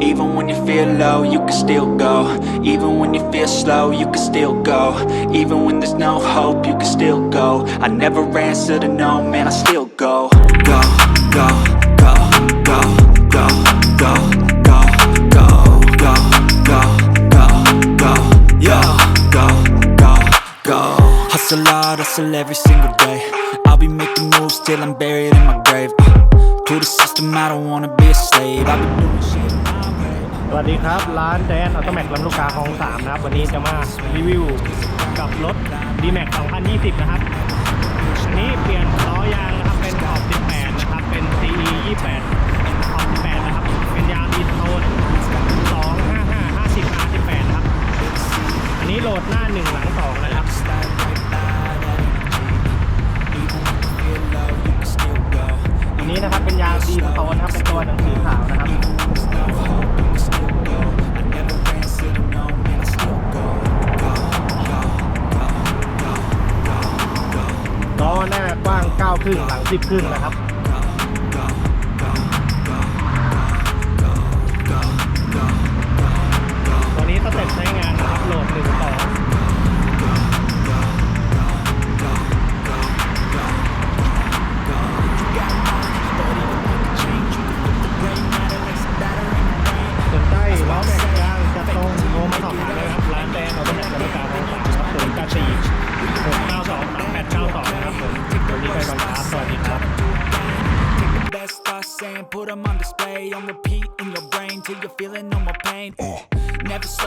Even when you feel low, you can still go. Even when you feel slow, you can still go. Even when there's no hope, you can still go. I never answer to no, man, I still go. Go, go, go, go, go, go, go, go, go, go, go, go, go, go, go. Hustle hard, hustle every single day. I'll be making moves till I'm buried in my grave. Uh, to the system, I don't wanna be a slave. I've been doing shit. สวัสดีครับร้านแดนอัตโตแม็กลำลูกกาคลองสามนะครับ วันนี้จะมารีวิวกับรถ d m a x 2020 นะครับ อันนี้เปลี่ยนล้อยางนะครับ เป็นขอบ 18 นะครับ เป็น CE 28ขอบ 18 นะครับ เป็นยางดีโทน255 50 R18 นะครับ อันนี้โหลดหน้า 1 หลัง 2 นะครับอันนี้นะครับเป็นยางดีโทนนะครับ เป็นตัวหนังสือขาว หน้ากว้าง9ครึ่งหลัง 10ครึ่งนะครับ วัสดีครับ best start saying put 'em on display on repeat in your brain till you're feeling no more pain never slow